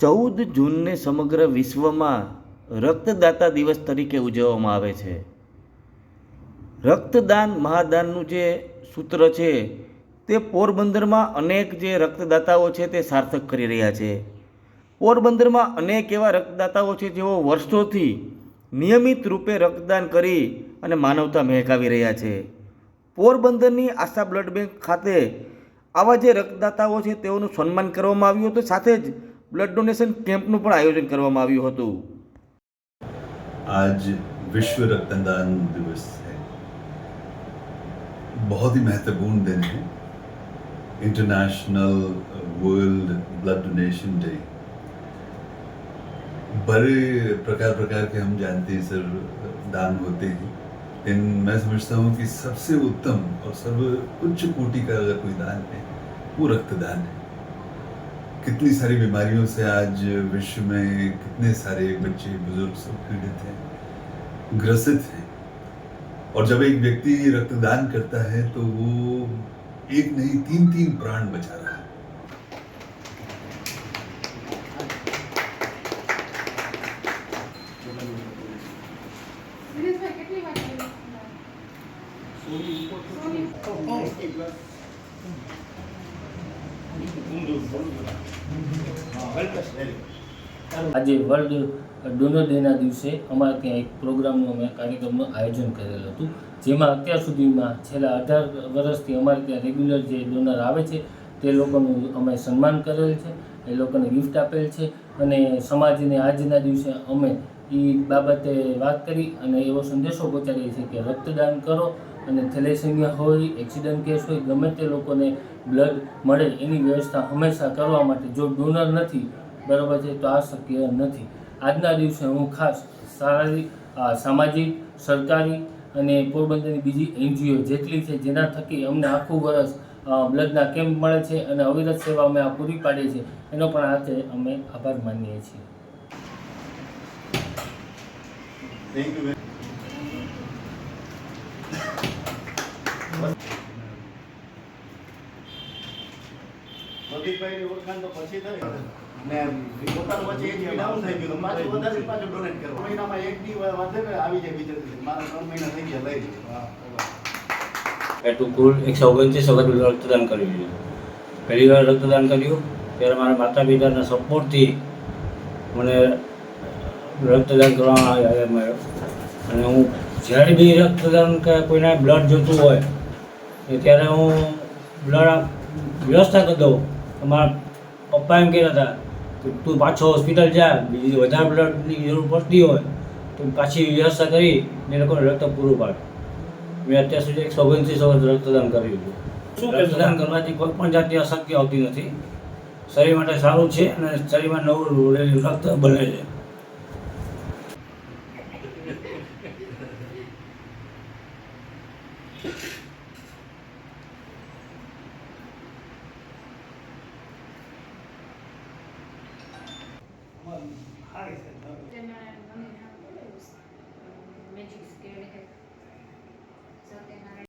ચૌદ જૂનને સમગ્ર વિશ્વમાં રક્તદાતા દિવસ તરીકે ઉજવવામાં આવે છે. રક્તદાન મહાદાનનું જે સૂત્ર છે, તે પોરબંદરમાં અનેક જે રક્તદાતાઓ છે, તે સાર્થક કરી રહ્યા છે. પોરબંદરમાં અનેક એવા રક્તદાતાઓ છે, જેઓ વર્ષોથી નિયમિત રૂપે રક્તદાન કરી અને માનવતા મહેકાવી રહ્યા છે. પોરબંદરની આશા બ્લડ બેંક ખાતે આવા જે રક્તદાતાઓ છે, તેઓનું સન્માન કરવામાં આવ્યું હતું. સાથે જ બ્લડ ડોનેશન કેમ્પનું પણ આયોજન કરવામાં આવ્યું હતું आज विश्व रक्तदान दिवस है बहुत ही महत्वपूर्ण दिन है international world blood donation day बड़े प्रकार प्रकार के हम जानते हैं सर दान होते हैं लेकिन मैं समझता हूँ कि सबसे उत्तम और सर्व उच्च कोटि का अगर कोई दान है वो रक्तदान है कितनी सारी बीमारियों से आज विश्व में कितने सारे बच्चे बुज़ुर्ग सब पीड़ित हैं ग्रसित हैं। और जब एक व्यक्ति रक्तदान करता है तो वो एक नहीं तीन तीन प्राण बचा रहा है। oh, oh. આજે વર્લ્ડ ડોનર ડેના દિવસે અમારે ત્યાં એક પ્રોગ્રામનું અમે કાર્યક્રમનું આયોજન કરેલું હતું, જેમાં અત્યાર સુધીમાં છેલ્લા અઢાર વર્ષથી અમારે ત્યાં રેગ્યુલર જે ડોનર આવે છે, તે લોકોનું અમે સન્માન કરેલ છે, એ લોકોને ગિફ્ટ આપેલ છે, અને સમાજને આજના દિવસે અમે એ બાબતે વાત કરી અને એવો સંદેશો પહોંચાડીએ છીએ કે રક્તદાન કરો અને થેલેસેમિયા હોય, એક્સિડન્ટ કેસ હોય, ગમે તે લોકોને બ્લડ મળે, એની વ્યવસ્થા હંમેશા કરવા માટે. જો ડોનર નથી, બરાબર છે, તો આ શક્ય નથી. આજના દિવસે હું ખાસ શારીરિક સામાજિક, સરકારી અને પોરબંદરની બીજી એનજીઓ જેટલી છે, જેના થકી અમને આખું વર્ષ બ્લડના કેમ્પ મળે છે અને અવિરત સેવા અમે આ પૂરી પાડીએ છીએ. એનો પણ આજે અમે આભાર માનીએ છીએ. પ્રદીપભાઈની ઓળખાણ તો પછી થઈ. ને પોતાનું પછી એક ડાઉન થઈ ગયું. પાછું વધારે પાછું ડોનેટ કરો મહિનામાં એક દી વધે ને આવી જાય બીજે મારા ત્રણ મહિના થઈ ગયા લઈ એટલું કુલ એકસો ઓગણત્રીસ વખત રક્તદાન કર્યું છે. પહેલી વાર રક્તદાન કર્યું ત્યારે મારા માતા પિતાના સપોર્ટથી મને રક્તદાન કરવામાં આવ્યા મળ્યો અને હું જ્યારે બી રક્તદાન કે કોઈને બ્લડ જોતું હોય ત્યારે હું બ્લડ વ્યવસ્થા કરી દઉં. મારા પપ્પા એમ કહેતા હતા કે તું પાછો હોસ્પિટલ જા બીજી વધારે બ્લડની જરૂર પડતી હોય તો પાછી વ્યવસ્થા કરી ને એ લોકોને રક્ત પૂરું પાડ. મેં અત્યાર સુધી એકસો ઓગણત્રીસ વખત રક્તદાન કર્યું છે રક્તદાન કરવાથી કોઈ પણ જાતની અશક્તિ આવતી નથી. શરીર માટે સારું છે અને શરીરમાં નવું રક્ત બને છે. Christ.